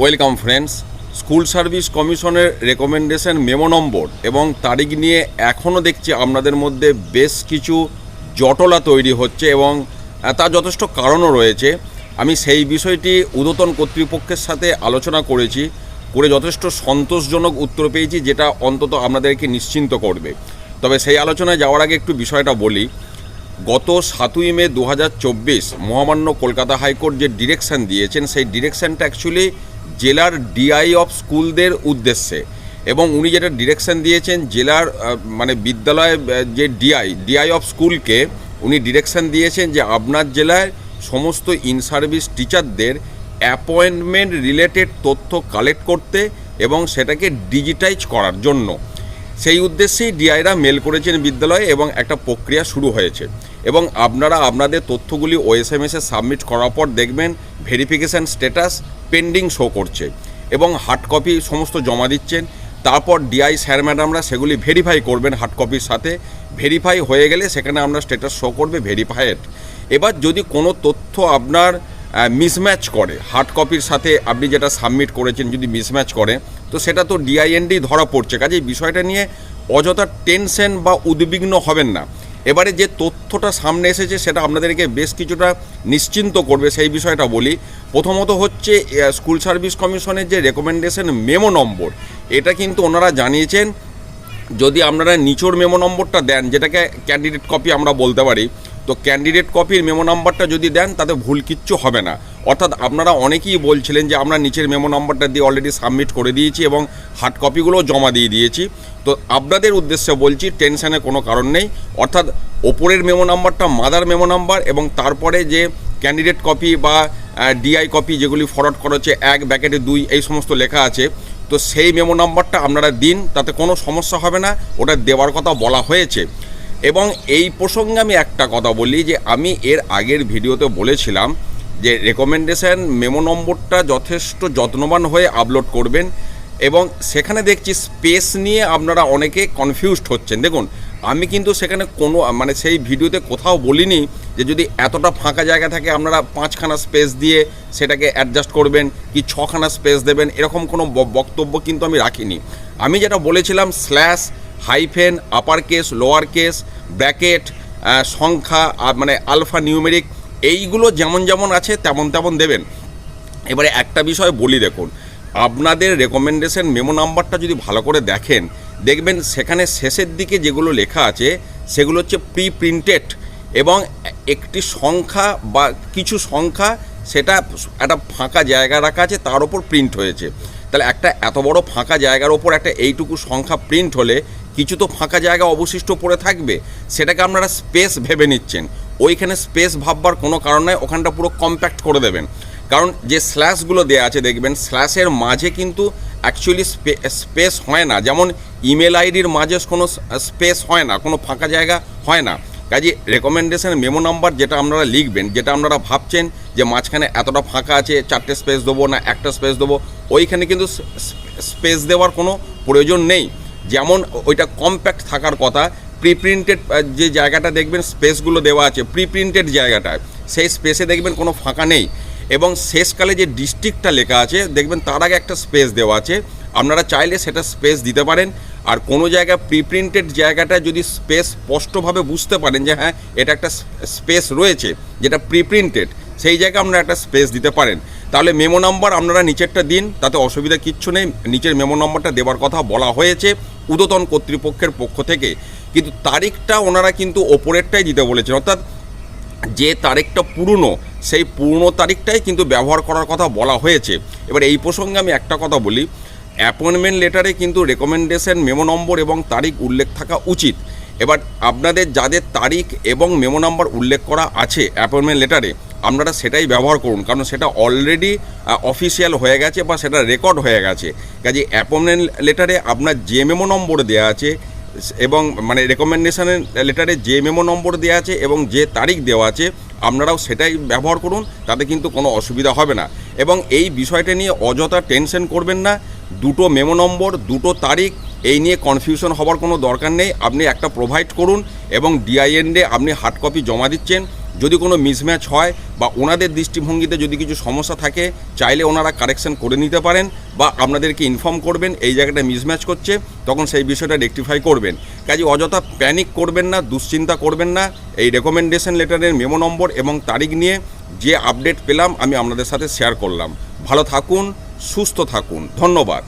Welcome friends. School service কমিশনের recommendation memo number এবং তারিখ নিয়ে এখনও দেখছি আপনাদের মধ্যে বেশ কিছু জটলা তৈরি হচ্ছে এবং তার যথেষ্ট কারণও রয়েছে। আমি সেই বিষয়টি উদতন কর্তৃপক্ষের সাথে আলোচনা করেছি, করে যথেষ্ট সন্তোষজনক উত্তর পেয়েছি, যেটা অন্তত আপনাদেরকে নিশ্চিন্ত করবে। তবে সেই আলোচনায় যাওয়ার আগে একটু বিষয়টা বলি। গত সাতই মে দু হাজার চব্বিশ মহামান্য কলকাতা হাইকোর্ট যে ডিরেকশন দিয়েছেন, সেই ডিরেকশনটা অ্যাকচুয়ালি জেলার ডিআই অফ স্কুলদের উদ্দেশ্যে। এবং উনি যেটা ডিরেকশন দিয়েছেন, জেলার মানে বিদ্যালয় যে ডিআই ডিআই অফ স্কুলকে উনি ডিরেকশন দিয়েছেন যে আপনার জেলায় সমস্ত ইন সার্ভিস টিচারদের অ্যাপয়েন্টমেন্ট রিলেটেড তথ্য কালেক্ট করতে এবং সেটাকে ডিজিটাইজ করার জন্য। সেই উদ্দেশ্যেই ডিআইরা মেল করেছেন বিদ্যালয়ে এবং একটা প্রক্রিয়া শুরু হয়েছে। এবং আপনারা আপনাদের তথ্যগুলি ওএসএমএসে সাবমিট করার পর দেখবেন ভেরিফিকেশান স্ট্যাটাস পেন্ডিং শো করছে এবং হার্ড কপি সমস্ত জমা দিচ্ছেন। তারপর ডিআই স্যার ম্যাডামরা সেগুলি ভেরিফাই করবেন হার্ড কপির সাথে। ভেরিফাই হয়ে গেলে সেখানে আপনার স্ট্যাটাস শো করবে ভেরিফাইড এবার যদি কোনো তথ্য আপনার মিসম্যাচ করে হার্ড কপির সাথে আপনি যেটা সাবমিট করেছেন যদি মিসম্যাচ করে, তো সেটা তো ডিআইএনডি ধরা পড়ছে। কাজেই বিষয়টা নিয়ে অযথা টেনশন বা উদ্বিগ্ন হবেন না। এবারে যে তথ্যটা সামনে এসেছে সেটা আপনাদেরকে বেশ কিছুটা নিশ্চিন্ত করবে, সেই বিষয়টা বলি। প্রথমত হচ্ছে স্কুল সার্ভিস কমিশনের যে রেকমেন্ডেশন মেমো নম্বর, এটা কিন্তু ওনারা জানিয়েছেন, যদি আপনারা নিচোর মেমো নম্বরটা দেন, যেটাকে ক্যান্ডিডেট কপি আমরা বলতে পারি, তো ক্যান্ডিডেট কপির মেমো নাম্বারটা যদি দেন, তাতে ভুল কিচ্ছু হবে না। অর্থাৎ আপনারা অনেকেই বলছিলেন যে আমরা নিচের মেমো নাম্বারটা দিয়ে অলরেডি সাবমিট করে দিয়েছি এবং হার্ড কপিগুলোও জমা দিয়ে দিয়েছি। তো আপনাদের উদ্দেশ্যে বলছি টেনশনের কোনো কারণ নেই। অর্থাৎ ওপরের মেমো নাম্বারটা মাদার মেমো নাম্বার এবং তারপরে যে ক্যান্ডিডেট কপি বা ডিআই কপি যেগুলি ফরওয়ার্ড করা হচ্ছে, এক ব্যাকেটে দুই, এই সমস্ত লেখা আছে। তো সেই মেমো নাম্বারটা আপনারা দিন, তাতে কোনো সমস্যা হবে না, ওটা দেওয়ার কথা বলা হয়েছে। এবং এই প্রসঙ্গে আমি একটা কথা বলি যে আমি এর আগের ভিডিওতে বলেছিলাম যে রেকমেন্ডেশন মেমো নম্বরটা যথেষ্ট যত্নবান হয়ে আপলোড করবেন এবং সেখানে দেখছি স্পেস নিয়ে আপনারা অনেকে কনফিউজড হচ্ছেন। দেখুন, আমি কিন্তু সেখানে কোনো মানে সেই ভিডিওতে কোথাও বলিনি যে যদি এতটা ফাঁকা জায়গা থাকে আপনারা পাঁচখানা স্পেস দিয়ে সেটাকে অ্যাডজাস্ট করবেন কি ছখানা স্পেস দেবেন, এরকম কোনো বক্তব্য কিন্তু আমি রাখিনি। আমি যেটা বলেছিলাম slash hyphen upper case lower case bracket সংখ্যা মানে আলফা নিউমেরিক এইগুলো যেমন যেমন আছে, তেমন তেমন দেবেন। এবারে একটা বিষয় বলি দেখুন, আপনাদের রেকমেন্ডেশন মেমো নাম্বারটা যদি ভালো করে দেখেন, দেখবেন সেখানে শেষের দিকে যেগুলো লেখা আছে, সেগুলো হচ্ছে প্রি প্রিন্টেড এবং একটি সংখ্যা বা কিছু সংখ্যা সেটা একটা ফাঁকা জায়গা রাখা আছে, তার ওপর প্রিন্ট হয়েছে। তাহলে একটা এত বড় ফাঁকা জায়গার ওপর একটা এইটুকু সংখ্যা প্রিন্ট হলে, কিছু তো ফাঁকা জায়গা অবশিষ্ট পড়ে থাকবে, সেটাকে আপনারা স্পেস ভেবে নিচ্ছেন। ওইখানে স্পেস ভাববার কোনো কারণ নয় ওখানটা পুরো কম্প্যাক্ট করে দেবেন। কারণ যে স্ল্যাশগুলো দেওয়া আছে, দেখবেন স্ল্যাশের মাঝে কিন্তু অ্যাকচুয়ালি স্পেস হয় না। যেমন ইমেল আইডির মাঝে কোনো স্পেস হয় না, কোনো ফাঁকা জায়গা হয় না। কাজে রেকমেন্ডেশন মেমো নাম্বার যেটা আপনারা লিখবেন, যেটা আপনারা ভাবছেন যে মাঝখানে এতটা ফাঁকা আছে, চারটে স্পেস দেবো না, একটা স্পেস দেবো, ওইখানে কিন্তু স্পেস দেওয়ার কোনো প্রয়োজন নেই। যেমন ওইটা কম্প্যাক্ট থাকার কথা প্রি প্রিন্টেড যে জায়গাটা দেখবেন স্পেসগুলো দেওয়া আছে প্রি প্রিন্টেড জায়গাটায় সেই স্পেসে দেখবেন কোনো ফাঁকা নেই। এবং শেষকালে যে ডিস্ট্রিক্টটা লেখা আছে, দেখবেন তার আগে একটা স্পেস দেওয়া আছে। আপনারা চাইলে সেটা স্পেস দিতে পারেন। আর কোনো জায়গায় প্রিপ্রিন্টেড জায়গাটা যদি স্পেস স্পষ্টভাবে বুঝতে পারেন যে হ্যাঁ এটা একটা স্পেস রয়েছে, যেটা প্রিপ্রিন্টেড সেই জায়গায় আপনারা একটা স্পেস দিতে পারেন। তাহলে মেমো নাম্বার আপনারা নিচেরটা দিন, তাতে অসুবিধা কিচ্ছু নেই। নিচের মেমো নাম্বারটা দেওয়ার কথা বলা হয়েছে উদতন কর্তৃপক্ষের পক্ষ থেকে। কিন্তু তারিখটা ওনারা কিন্তু ওপরেরটাই দিতে বলেছেন। অর্থাৎ যে তারিখটা পুরনো, সেই পুরনো তারিখটাই কিন্তু ব্যবহার করার কথা বলা হয়েছে। এবার এই প্রসঙ্গে আমি একটা কথা বলি, অ্যাপয়েন্টমেন্ট লেটারে কিন্তু রেকমেন্ডেশন, মেমো নম্বর এবং তারিখ উল্লেখ থাকা উচিত। এবার আপনাদের যাদের তারিখ এবং মেমো নাম্বার উল্লেখ করা আছে অ্যাপয়েন্টমেন্ট লেটারে, আপনারা সেটাই ব্যবহার করুন, কারণ সেটা অলরেডি অফিসিয়াল হয়ে গেছে বা সেটা রেকর্ড হয়ে গেছে। কাজে অ্যাপয়েন্টমেন্ট লেটারে আপনার যে মেমো নম্বর দেওয়া আছে এবং মানে রেকমেন্ডেশানের লেটারে যে মেমো নম্বর দেওয়া আছে এবং যে তারিখ দেওয়া আছে, আপনারাও সেটাই ব্যবহার করুন, তাতে কিন্তু কোনো অসুবিধা হবে না। এবং এই বিষয়টা নিয়ে অযথা টেনশন করবেন না, দুটো মেমো নম্বর, দুটো তারিখ, এই নিয়ে কনফিউশন হবার কোনো দরকার নেই। আপনি একটা প্রোভাইড করুন এবং ডিআইএনডে আপনি হার্ড কপি জমা দিচ্ছেন যদি কোনো মিসম্যাচ হয় বা ওনাদের দৃষ্টিভঙ্গিতে যদি কিছু সমস্যা থাকে, চাইলে ওনারা কারেকশন করে নিতে পারেন বা আপনাদেরকে ইনফর্ম করবেন এই জায়গাটা মিসম্যাচ করছে, তখন সেই বিষয়টা রেকটিফাই করবেন। কাজে অযথা প্যানিক করবেন না, দুশ্চিন্তা করবেন না। এই রেকমেন্ডেশন লেটারের মেমো নম্বর এবং তারিখ নিয়ে যে আপডেট পেলাম, আমি আপনাদের সাথে শেয়ার করলাম। ভালো থাকুন, সুস্থ থাকুন। ধন্যবাদ।